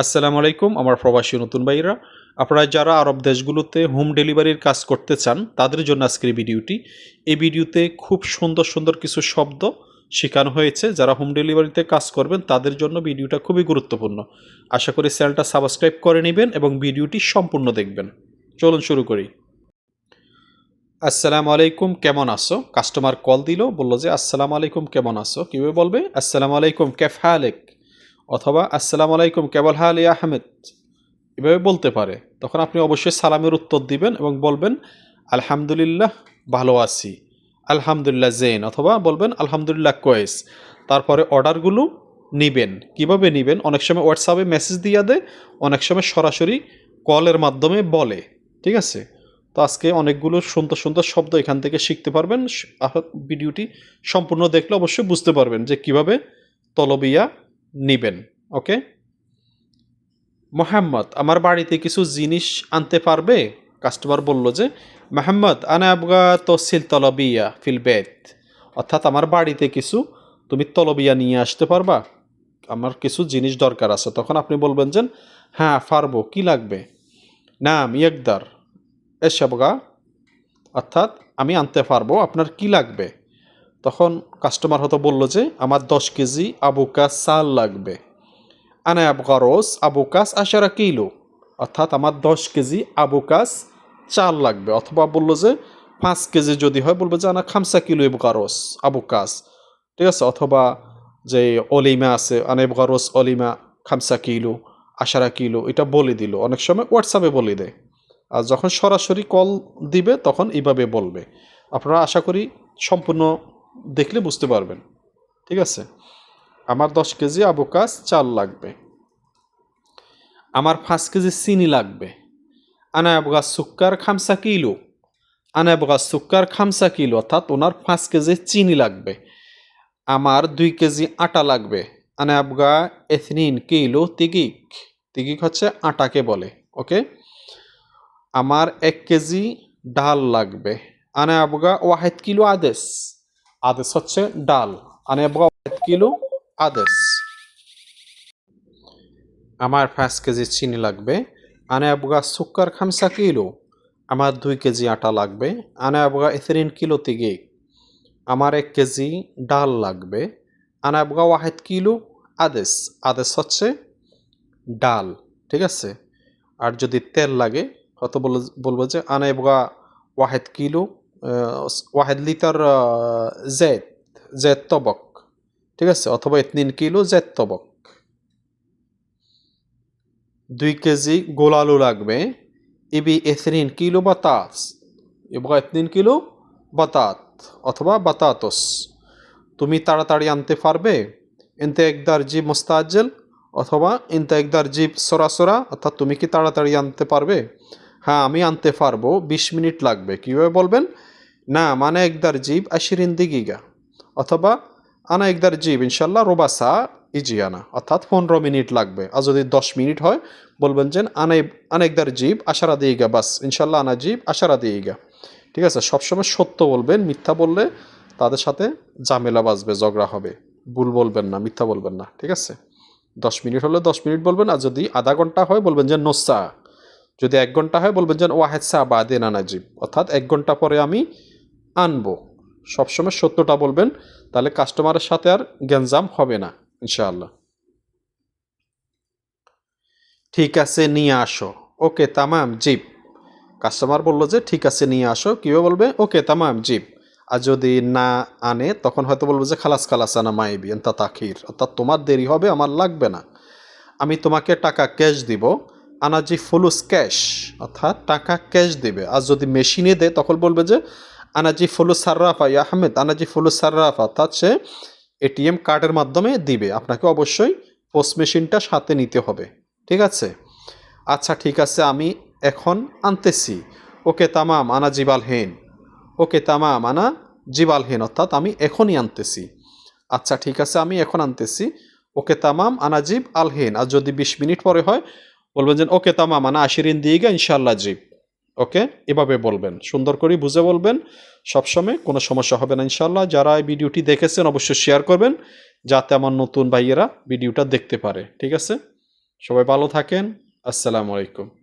আসসালামু আলাইকুম, আমার প্রবাসী নতুন ভাইরা আপনারা যারা আরব দেশগুলোতে হোম ডেলিভারির কাজ করতে চান, তাদের জন্য আজকের ভিডিওটি। এই ভিডিওতে খুব সুন্দর সুন্দর কিছু শব্দ শেখানো হয়েছে। যারা হোম ডেলিভারিতে কাজ করবেন, তাদের জন্য ভিডিওটা খুবই গুরুত্বপূর্ণ। আশা করি চ্যানেলটা সাবস্ক্রাইব করে নেবেন এবং ভিডিওটি সম্পূর্ণ দেখবেন। চলুন শুরু করি। আসসালামু আলাইকুম, কেমন আছো? কাস্টমার কল দিল, বলল যে, আসসালামু আলাইকুম, কেমন আছো? কীভাবে বলবে? আসসালামু আলাইকুম, কেফ হালেক? অথবা আসসালামু আলাইকুম, কেবল হাল ইয়া আহমেদ। এভাবে বলতে পারে। তখন আপনি অবশ্যই সালামের উত্তর দিবেন এবং বলবেন, আলহামদুলিল্লাহ, ভালো আছি। আলহামদুলিল্লাহ, জেন। অথবা বলবেন, আলহামদুলিল্লাহ, কোয়েস। তারপরে অর্ডারগুলো নিবেন। কীভাবে নিবেন? অনেক সময় হোয়াটসঅ্যাপে মেসেজ দিয়ে দেয়, অনেক সময় সরাসরি কলের মাধ্যমে বলে। ঠিক আছে? তো আজকে অনেকগুলো সুন্দর সুন্দর শব্দ এখান থেকে শিখতে পারবেন। ভিডিওটি সম্পূর্ণ দেখলে অবশ্যই বুঝতে পারবেন যে কীভাবে তলবিয়া নিবেন, ওকে? মোহাম্মদ, আমার বাড়িতে কিছু জিনিস আনতে পারবে? কাস্টমার বলল যে, মোহাম্মদ, আনা আবগা তসিল তলবিয়া ফিল বেদ অর্থাৎ আমার বাড়িতে কিছু তুমি তলবিয়া নিয়ে আসতে পারবা। আমার কিছু জিনিস দরকার আছে। তখন আপনি বলবেন যে হ্যাঁ পারব, কি লাগবে? নাম, ইয়কদার। এসবগা অর্থাৎ, আমি আনতে পারব, আপনার কি লাগবে? তখন কাস্টমার হয়তো বলল যে, আমার দশ কেজি আবুকাস চাল লাগবে। আনা আবগারোস আবুকাস আশারা কিলো। অর্থাৎ আমার দশ কেজি আবুকাস চাল লাগবে। অথবা বলল যে, পাঁচ কেজি যদি হয়, বলব যে, আনা খামসা কিলো এবগারোস আবুকাস। ঠিক আছে? অথবা যে অলিমা আছে, আনা এবগারোস অলিমা খামসা কিলো, আশারা কিলো। এটা বলে দিল। অনেক সময় হোয়াটসঅ্যাপে বলে দেয়। আর যখন সরাসরি কল দিবে, তখন এইভাবে বলবে। আপনারা আশা করি সম্পূর্ণ দেখলে বুঝতে পারবেন। ঠিক আছে? আমার দশ কেজি আবুকাস চাল লাগবে। আমার পাঁচ কেজি চিনি লাগবে। আনা আবগা সুক্কার খামসা কিলো। আনা আবগা সুক্কার খামসা কিলো, অর্থাৎ ওনার পাঁচ কেজি চিনি লাগবে। আমার দুই কেজি আটা লাগবে। আনা আবগা এথনিন কিলো তিগিক। তিগিক হচ্ছে আটাকে বলে, ওকে? আমার এক কেজি ডাল লাগবে। আনা আবগা ওয়াহেদ কিলো আদেশ। আদেশ হচ্ছে ডাল। আনা আবগা ওয়াহেদ কিলো আদেশ। আমার পাঁচ কেজি চিনি লাগবে। আনে আবগা সুক্কার খামসা কিলো। আমার দুই কেজি আটা লাগবে। আনে আবগা এথরিন কিলো তিগে। আমার এক কেজি ডাল লাগবে। আনে আবগা ওয়াহেদ কিলো আদেশ। আদেশ হচ্ছে ডাল, ঠিক আছে? আর যদি তেল লাগে হয়তো বল, বলব যে আনে আবগা ওয়াহেদ কিলো লিটার আহ, জেদ জেদ তবক ঠিক আছে? অথবা এতনিন কিলো জেদ তবক। দুই কেজি গোল আলু লাগবে। ইবি এথনিন কিলো বাতাস। এবং এথনিন কিলো বাতাত অথবা বাতাতস। তুমি তাড়াতাড়ি আনতে পারবে। ইনতে একদার জিব মোস্তাজ্জেল অথবা ইনতে একদার জিব সরাসরা অর্থাৎ তুমি কি তাড়াতাড়ি আনতে পারবে? হ্যাঁ আমি আনতে পারব। বিশ মিনিট লাগবে। কীভাবে বলবেন? না মানে একদার জীব আশিরিন দিগিগা। অথবা আনা একদার জীব ইনশাল্লাহ রোবাসা ইজিয়ানা। অর্থাৎ পনেরো মিনিট লাগবে। আর যদি দশ মিনিট হয়, বলবেন যে আনে আনেকদার জীব আশারা দিয়েগা বাস ইনশাল্লাহ আনা জীব আশারা দিয়েগা ঠিক আছে? সবসময় সত্য বলবেন, মিথ্যা বললে তাদের সাথে ঝামেলা বাজবে ঝগড়া হবে। ভুল বলবেন না, মিথ্যা বলবেন না। ঠিক আছে? দশ মিনিট হলে দশ মিনিট বলবেন, আর যদি আধা ঘণ্টা হয়, বলবেন যে নোসা। যদি এক ঘণ্টা হয়, বলবেন যে ওয়াহেদ সা বা দেন আনাজিব অর্থাৎ এক ঘণ্টা পরে আমি আনব। সবসময় সত্যটা বলবেন, তাহলে কাস্টমারের সাথে আর গ্যাঞ্জাম হবে না, ইনশাআল্লাহ। ঠিক আছে, নিয়ে আসো। ওকে, তামাম, জিপ। কাস্টমার বলল যে, ঠিক আছে, নিয়ে আসো। কীভাবে বলবে? ওকে, তামাম, জিপ। আর যদি না আনে, তখন হয়তো বলব যে, খালাস খালাস, আনা মাইবি তা তাখির। অর্থাৎ তোমার দেরি হবে, আমার লাগবে না। আমি তোমাকে টাকা ক্যাশ দিব আনাজি ফুলুস ক্যাশ, অর্থাৎ টাকা ক্যাশ দিবে। আর যদি মেশিনে দেয়, তখন বলবে যে আনাজি ফুলুস সার্রাফা, ইয়া আহমেদ, আনাজি ফুলুস সার্রাফা সে এটিএম কার্ডের মাধ্যমে দিবে। আপনাকে অবশ্যই পোস্ট মেশিনটা সাথে নিতে হবে। ঠিক আছে? আচ্ছা ঠিক আছে, আমি এখন আনতেছি। ওকে, তামাম, আনা জিবাল হেন। ওকে, তামাম, আনা জিবাল হেন, অর্থাৎ আমি এখনই আনতেছি। আচ্ছা ঠিক আছে, আমি এখন আনতেছি। ওকে, তামাম, আনা জিব আল হেন। আর যদি বিশ মিনিট পরে হয়, বলবেন যে, ওকে, তামাম, আনা আশিরিন দিয়ে গে ইনশাল্লাহ জিব। ওকে? এভাবে বলবেন। সুন্দর করে বুঝে বলবেন। সবসময় কোনো সমস্যা হবে না ইনশাল্লাহ যারা এই ভিডিওটি দেখেছেন অবশ্যই শেয়ার করবেন, যাতে আমার নতুন ভাইয়েরা ভিডিওটা দেখতে পারে। ঠিক আছে? সবাই ভালো থাকেন। আসসালামু আলাইকুম।